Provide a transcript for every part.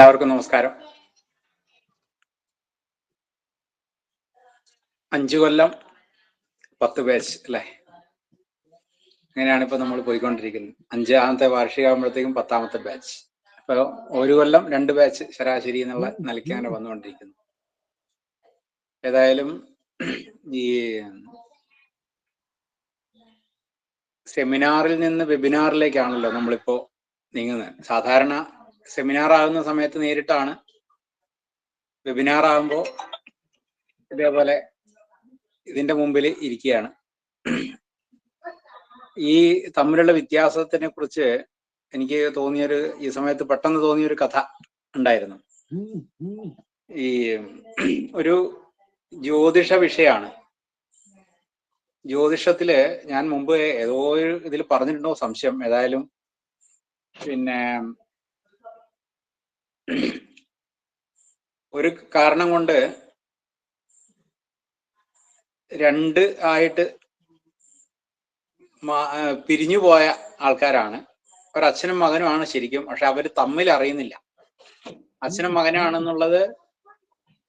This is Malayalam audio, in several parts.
എല്ലാവർക്കും നമസ്കാരം. അഞ്ചു കൊല്ലം പത്ത് ബാച്ച് അല്ലെ? അങ്ങനെയാണ് ഇപ്പൊ നമ്മൾ പോയിക്കൊണ്ടിരിക്കുന്നത്. അഞ്ചാമത്തെ വാർഷികമാകുമ്പോഴത്തേക്കും പത്താമത്തെ ബാച്ച് അപ്പൊ ഒരു കൊല്ലം രണ്ട് ബാച്ച് ശരാശരി എന്നുള്ള നിലയ്ക്ക് വന്നുകൊണ്ടിരിക്കുന്നു. ഏതായാലും ഈ സെമിനാറിൽ നിന്ന് വെബിനാറിലേക്കാണല്ലോ നമ്മളിപ്പോ നീങ്ങുന്നത്. സാധാരണ സെമിനാർ ആകുന്ന സമയത്ത് നേരിട്ടാണ്. വെബിനാർ ആകുമ്പോൾ ഇതേപോലെ ഇതിന്റെ മുമ്പിൽ ഇരിക്കുകയാണ്. ഈ തമ്മിലുള്ള വ്യത്യാസത്തിനെ കുറിച്ച് എനിക്ക് തോന്നിയൊരു ഈ സമയത്ത് പെട്ടെന്ന് തോന്നിയൊരു കഥ ഉണ്ടായിരുന്നു. ഈ ഒരു ജ്യോതിഷ വിഷയമാണ് ജ്യോതിഷത്തിൽ ഞാൻ മുമ്പ് ഏതോ ഇതിൽ പറഞ്ഞിട്ടുണ്ടോ സംശയം. ഏതായാലും പിന്നെ ഒരു കാരണം കൊണ്ട് രണ്ട് ആയിട്ട് പിരിഞ്ഞു പോയ ആൾക്കാരാണ്. ഒരച്ഛനും മകനുമാണ് ശരിക്കും പക്ഷെ അവർ തമ്മിൽ അറിയുന്നില്ല. അച്ഛനും മകനാണെന്നുള്ളത്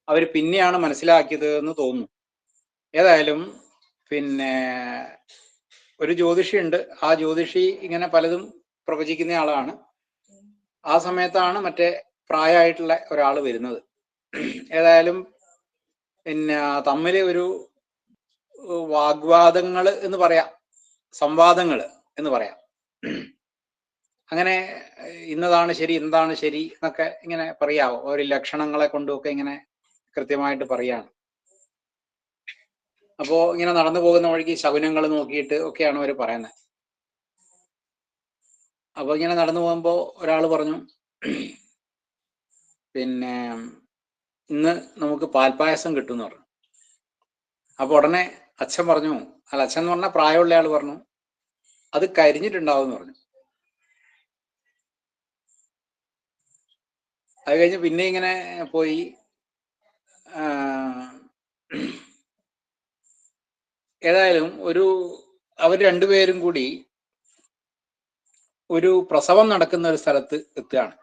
അവർ പിന്നെയാണ് മനസ്സിലാക്കിയത് എന്ന് തോന്നുന്നു. ഏതായാലും പിന്നെ ഒരു ജ്യോതിഷി ഉണ്ട് ആ ജ്യോതിഷി ഇങ്ങനെ പലതും പ്രവചിക്കുന്ന ആളാണ്. ആ സമയത്താണ് മറ്റേ പ്രായമായിട്ടുള്ള ഒരാൾ വരുന്നത്. ഏതായാലും പിന്നെ തമ്മിൽ ഒരു വാഗ്വാദങ്ങൾ എന്ന് പറയാം. സംവാദങ്ങൾ എന്ന് പറയാം. അങ്ങനെ ഇന്നതാണ് ശരി എന്താണ് ശരി എന്നൊക്കെ ഇങ്ങനെ പറയാവോ? ഒരു ലക്ഷണങ്ങളെ കൊണ്ടുമൊക്കെ ഇങ്ങനെ കൃത്യമായിട്ട് പറയാണ്. അപ്പോ ഇങ്ങനെ നടന്നു പോകുന്ന വഴിക്ക് ശകുനങ്ങൾ നോക്കിയിട്ട് ഒക്കെയാണ് അവർ പറയുന്നത്. അപ്പൊ ഇങ്ങനെ നടന്നു പോകുമ്പോ ഒരാൾ പറഞ്ഞു പിന്നെ ഇന്ന് നമുക്ക് പാൽപ്പായസം കിട്ടും എന്ന് പറഞ്ഞു. അപ്പൊ ഉടനെ അച്ഛൻ പറഞ്ഞു അല്ല അച്ഛൻ എന്ന് പറഞ്ഞാൽ പ്രായമുള്ള ആൾ പറഞ്ഞു. അത് കരിഞ്ഞിട്ടുണ്ടാവും എന്ന് പറഞ്ഞു. അത് കഴിഞ്ഞ് പിന്നെ ഇങ്ങനെ പോയി ഏതായാലും ഒരു അവർ രണ്ടുപേരും കൂടി ഒരു പ്രസവം നടക്കുന്ന ഒരു സ്ഥലത്ത് എത്തുകയാണ്.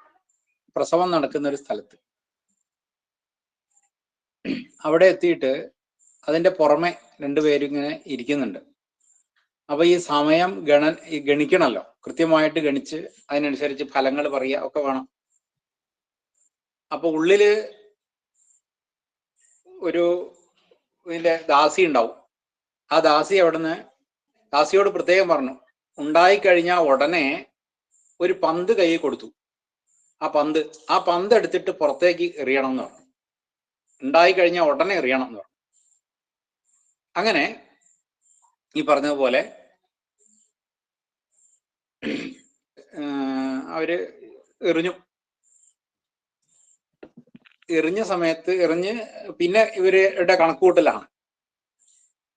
പ്രസവം നടക്കുന്ന ഒരു സ്ഥലത്ത്. അവിടെ എത്തിയിട്ട് അതിന്റെ പുറമെ രണ്ടുപേരും ഇങ്ങനെ ഇരിക്കുന്നുണ്ട്. അപ്പൊ ഈ സമയം ഗണ ഗണിക്കണമല്ലോ കൃത്യമായിട്ട് ഗണിച്ച് അതിനനുസരിച്ച് ഫലങ്ങൾ പറയുക ഒക്കെ വേണം. അപ്പൊ ഉള്ളിൽ ഒരു ഇതിന്റെ ദാസി ഉണ്ടാവും. ആ ദാസി അവിടുന്ന് ദാസിയോട് പ്രത്യേകം പറഞ്ഞു ഉണ്ടായിക്കഴിഞ്ഞാൽ ഉടനെ ഒരു പന്ത് കയ്യിൽ കൊടുത്തു. ആ പന്ത് ആ പന്ത് എടുത്തിട്ട് പുറത്തേക്ക് എറിയണം എന്ന് പറഞ്ഞു. ഉണ്ടായി കഴിഞ്ഞാൽ ഉടനെ എറിയണം എന്ന് പറഞ്ഞു. അങ്ങനെ ഈ പറഞ്ഞതുപോലെ അവർ എറിഞ്ഞു. എറിഞ്ഞ സമയത്ത് എറിഞ്ഞ് പിന്നെ ഇവരുടെ കണക്കുകൂട്ടലാണ്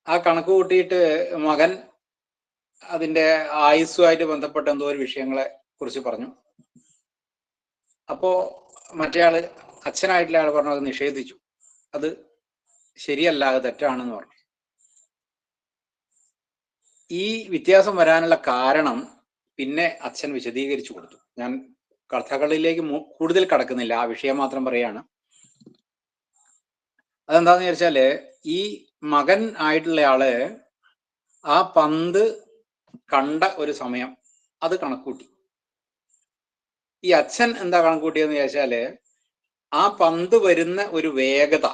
ആ കണക്ക് കൂട്ടിയിട്ട് മകൻ അതിന്റെ ആയുസ്സുമായിട്ട് ബന്ധപ്പെട്ട എന്തോ ഒരു വിഷയങ്ങളെ കുറിച്ച് പറഞ്ഞു. അപ്പോ മറ്റേ ആൾ അച്ഛനായിട്ടുള്ള ആൾ പറഞ്ഞു അത് നിഷേധിച്ചു. അത് ശരിയല്ല അത് തെറ്റാണെന്ന് പറഞ്ഞു. ഈ വ്യത്യാസം വരാനുള്ള കാരണം പിന്നെ അച്ഛൻ വിശദീകരിച്ചു കൊടുത്തു. ഞാൻ കഥകളിലേക്ക് കൂടുതൽ കടക്കുന്നില്ല. ആ വിഷയം മാത്രം പറയാണ് അതെന്താന്ന് ചോദിച്ചാൽ ഈ മകൻ ആയിട്ടുള്ള ആൾ ആ പന്ത് കണ്ട ഒരു സമയം അത് കണക്കൂട്ടി. ഈ അച്ഛൻ എന്താ കണക്കൂട്ടിയെന്ന് ചോദിച്ചാൽ ആ പന്ത് വരുന്ന ഒരു വേഗത.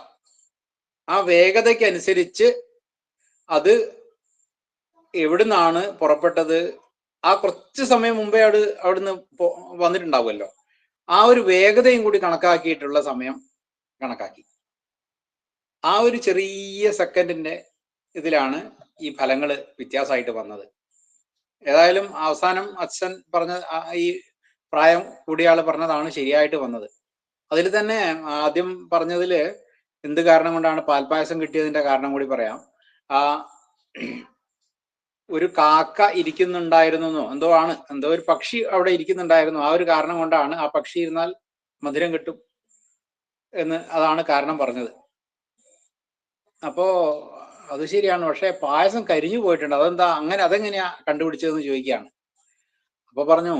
ആ വേഗതയ്ക്ക് അനുസരിച്ച് അത് എവിടുന്നാണ് പുറപ്പെട്ടത്? ആ കുറച്ച് സമയം മുമ്പേ അവിടെ അവിടുന്ന് വന്നിട്ടുണ്ടാവുമല്ലോ. ആ ഒരു വേഗതയും കൂടി കണക്കാക്കിയിട്ടുള്ള സമയം കണക്കാക്കി. ആ ഒരു ചെറിയ സെക്കൻഡിന്റെ ഇതിലാണ് ഈ ഫലങ്ങൾ വ്യത്യാസമായിട്ട് വന്നത്. ഏതായാലും അവസാനം അച്ഛൻ പറഞ്ഞ ഈ പ്രായം കൂടിയ പറഞ്ഞതാണ് ശരിയായിട്ട് വന്നത്. അതിൽ തന്നെ ആദ്യം പറഞ്ഞതിൽ എന്ത് കാരണം കൊണ്ടാണ് പാൽപ്പായസം കിട്ടിയതിന്റെ കാരണം കൂടി പറയാം. ആ ഒരു കാക്ക ഇരിക്കുന്നുണ്ടായിരുന്നു എന്തോ ആണ്. എന്തോ ഒരു പക്ഷി അവിടെ ഇരിക്കുന്നുണ്ടായിരുന്നു. ആ ഒരു കാരണം കൊണ്ടാണ് ആ പക്ഷി ഇരുന്നാൽ മധുരം കിട്ടും എന്ന് അതാണ് കാരണം പറഞ്ഞത്. അപ്പോ അത് ശരിയാണ്. പക്ഷെ പായസം കരിഞ്ഞു പോയിട്ടുണ്ട്. അതെന്താ? അങ്ങനെ അതെങ്ങനെയാ കണ്ടുപിടിച്ചതെന്ന് ചോദിക്കുകയാണ്. അപ്പൊ പറഞ്ഞു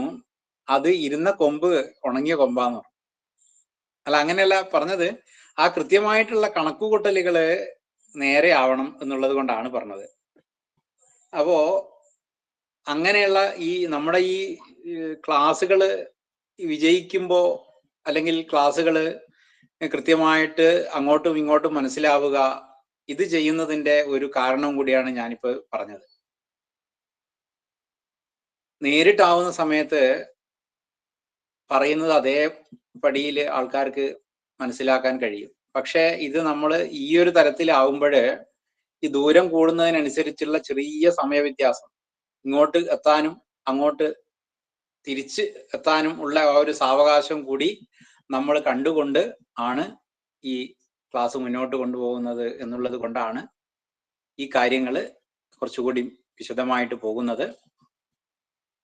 അത് ഇരുന്ന കൊമ്പ് ഉണങ്ങിയ കൊമ്പാന്ന് പറഞ്ഞു. അല്ല അങ്ങനെയല്ല പറഞ്ഞത്. ആ കൃത്യമായിട്ടുള്ള കണക്കുകൂട്ടലുകൾ നേരെ ആവണം എന്നുള്ളത് കൊണ്ടാണ് പറഞ്ഞത്. അപ്പോ അങ്ങനെയുള്ള ഈ നമ്മുടെ ഈ ക്ലാസ്സുകൾ വിജയിക്കുമ്പോ അല്ലെങ്കിൽ ക്ലാസ്സുകൾ കൃത്യമായിട്ട് അങ്ങോട്ടും ഇങ്ങോട്ടും മനസ്സിലാവുക ഇത് ചെയ്യുന്നതിന്റെ ഒരു കാരണം കൂടിയാണ് ഞാനിപ്പോ പറഞ്ഞത്. നേരിട്ടാവുന്ന സമയത്ത് പറയുന്നത് അതേ പടിയിൽ ആൾക്കാർക്ക് മനസ്സിലാക്കാൻ കഴിയും. പക്ഷെ ഇത് നമ്മൾ ഈ ഒരു തരത്തിലാവുമ്പോൾ ഈ ദൂരം കൂടുന്നതിനനുസരിച്ചുള്ള ചെറിയ സമയവ്യത്യാസം ഇങ്ങോട്ട് എത്താനും അങ്ങോട്ട് തിരിച്ച് എത്താനും ഉള്ള ആ ഒരു സാവകാശം കൂടി നമ്മൾ കണ്ടുകൊണ്ട് ആണ് ഈ ക്ലാസ് മുന്നോട്ട് കൊണ്ടുപോകുന്നത് എന്നുള്ളത് കൊണ്ടാണ് ഈ കാര്യങ്ങൾ കുറച്ചുകൂടി വിശദമായിട്ട് പോകുന്നത്.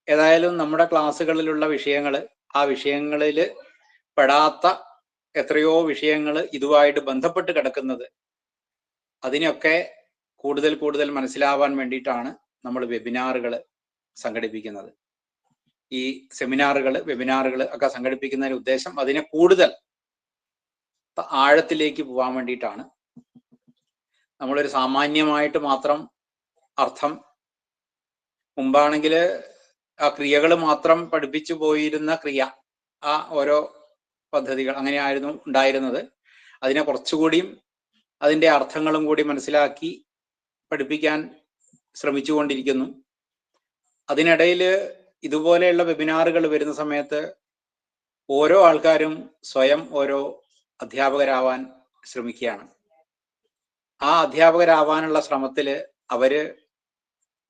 ഏതായാലും നമ്മുടെ ക്ലാസ്സുകളിലുള്ള വിഷയങ്ങൾ ആ വിഷയങ്ങളിൽ പെടാത്ത എത്രയോ വിഷയങ്ങൾ ഇതുമായിട്ട് ബന്ധപ്പെട്ട് കിടക്കുന്നത്. അതിനൊക്കെ കൂടുതൽ കൂടുതൽ മനസ്സിലാവാൻ വേണ്ടിയിട്ടാണ് നമ്മൾ വെബിനാറുകൾ സംഘടിപ്പിക്കുന്നത്. ഈ സെമിനാറുകൾ വെബിനാറുകൾ ഒക്കെ സംഘടിപ്പിക്കുന്നതിന് ഉദ്ദേശം അതിനെ കൂടുതൽ ആഴത്തിലേക്ക് പോകാൻ വേണ്ടിയിട്ടാണ്. നമ്മളൊരു സാമാന്യമായിട്ട് മാത്രം അർത്ഥം മുമ്പാണെങ്കിൽ ആ ക്രിയകൾ മാത്രം പഠിപ്പിച്ചു പോയിരുന്ന ക്രിയ ആ ഓരോ പദ്ധതികൾ അങ്ങനെയായിരുന്നു ഉണ്ടായിരുന്നത്. അതിനെ കുറച്ചുകൂടിയും അതിന്റെ അർത്ഥങ്ങളും കൂടി മനസ്സിലാക്കി പഠിപ്പിക്കാൻ ശ്രമിച്ചുകൊണ്ടിരിക്കുന്നു. അതിനിടയിൽ ഇതുപോലെയുള്ള വെബിനാറുകൾ വരുന്ന സമയത്ത് ഓരോ ആൾക്കാരും സ്വയം ഓരോ അധ്യാപകരാവാൻ ശ്രമിക്കുകയാണ്. ആ അധ്യാപകരാവാനുള്ള ശ്രമത്തിൽ അവർ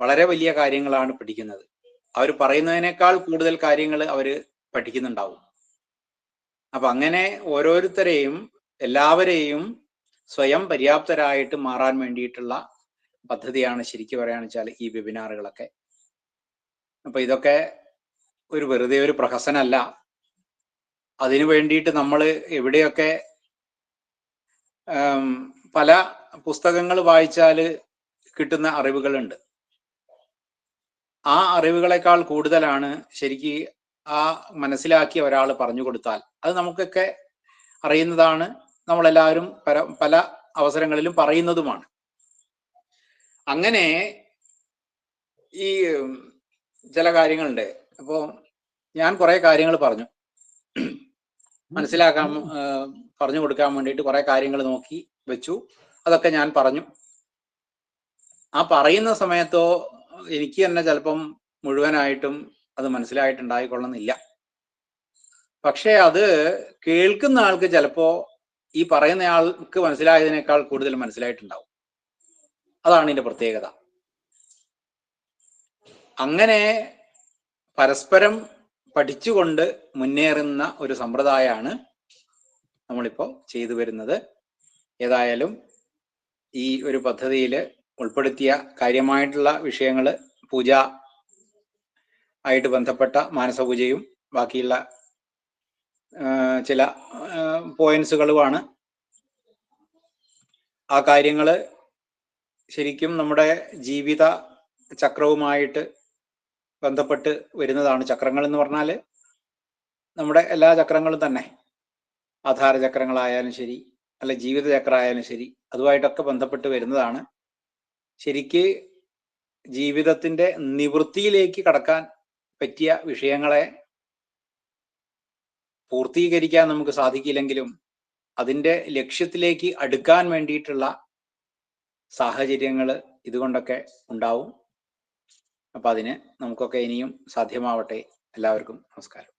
വളരെ വലിയ കാര്യങ്ങളാണ് പഠിക്കുന്നത്. അവർ പറയുന്നതിനേക്കാൾ കൂടുതൽ കാര്യങ്ങൾ അവർ പഠിക്കുന്നുണ്ടാവും. അപ്പൊ അങ്ങനെ ഓരോരുത്തരെയും എല്ലാവരെയും സ്വയം പര്യാപ്തരായിട്ട് മാറാൻ വേണ്ടിയിട്ടുള്ള പദ്ധതിയാണ് ശരിക്കും പറയുകയാണെന്ന് വെച്ചാൽ ഈ വെബിനാറുകളൊക്കെ. അപ്പൊ ഇതൊക്കെ ഒരു വെറുതെ ഒരു പ്രഹസനല്ല. അതിനു വേണ്ടിയിട്ട് നമ്മൾ എവിടെയൊക്കെ പല പുസ്തകങ്ങൾ വായിച്ചാൽ കിട്ടുന്ന അറിവുകളുണ്ട്. ആ അറിവുകളെക്കാൾ കൂടുതലാണ് ശരിക്ക് ആ മനസ്സിലാക്കി ഒരാൾ പറഞ്ഞു കൊടുത്താൽ അത് നമുക്കൊക്കെ അറിയുന്നതാണ്. നമ്മളെല്ലാവരും പല പല അവസരങ്ങളിലും പറയുന്നതുമാണ്. അങ്ങനെ ഈ ചില കാര്യങ്ങളുണ്ട്. അപ്പോ ഞാൻ കുറേ കാര്യങ്ങൾ പറഞ്ഞു. മനസ്സിലാക്കാൻ പറഞ്ഞു കൊടുക്കാൻ വേണ്ടിയിട്ട് കുറേ കാര്യങ്ങൾ നോക്കി വെച്ചു. അതൊക്കെ ഞാൻ പറഞ്ഞു. ആ പറയുന്ന സമയത്തോ എനിക്ക് തന്നെ ചിലപ്പം മുഴുവനായിട്ടും അത് മനസ്സിലായിട്ടുണ്ടായിക്കൊള്ളുന്നില്ല. പക്ഷേ അത് കേൾക്കുന്ന ആൾക്ക് ചിലപ്പോ ഈ പറയുന്ന ആൾക്ക് മനസ്സിലായതിനേക്കാൾ കൂടുതൽ മനസ്സിലായിട്ടുണ്ടാവും. അതാണ് ഇതിന്റെ പ്രത്യേകത. അങ്ങനെ പരസ്പരം പഠിച്ചുകൊണ്ട് മുന്നേറുന്ന ഒരു സമ്പ്രദായമാണ് നമ്മളിപ്പോൾ ചെയ്തു വരുന്നത്. ഏതായാലും ഈ ഒരു പദ്ധതിയിൽ ഉൾപ്പെടുത്തിയ കാര്യമായിട്ടുള്ള വിഷയങ്ങൾ പൂജ ആയിട്ട് ബന്ധപ്പെട്ട മാനസപൂജയും ബാക്കിയുള്ള ചില പോയിന്റ്സുകളുമാണ് ആ കാര്യങ്ങൾ ശരിക്കും നമ്മുടെ ജീവിത ചക്രവുമായിട്ട് ബന്ധപ്പെട്ട് വരുന്നതാണ്. ചക്രങ്ങൾ എന്ന് പറഞ്ഞാൽ നമ്മുടെ എല്ലാ ചക്രങ്ങളും തന്നെ. ആധാര ചക്രങ്ങളായാലും ശരി അല്ല ജീവിത ചക്രമായാലും ശരി അതുമായിട്ടൊക്കെ ബന്ധപ്പെട്ട് വരുന്നതാണ്. ശരിക്ക് ജീവിതത്തിന്റെ നിവൃത്തിയിലേക്ക് കടക്കാൻ പറ്റിയ വിഷയങ്ങളെ പൂർത്തീകരിക്കാൻ നമുക്ക് സാധിക്കില്ലെങ്കിലും അതിന്റെ ലക്ഷ്യത്തിലേക്ക് അടുക്കാൻ വേണ്ടിയിട്ടുള്ള സാഹചര്യങ്ങൾ ഇതുകൊണ്ടൊക്കെ ഉണ്ടാവും. അപ്പൊ അതിന് നമുക്കൊക്കെ ഇനിയും സാധ്യമാവട്ടെ. എല്ലാവർക്കും നമസ്കാരം.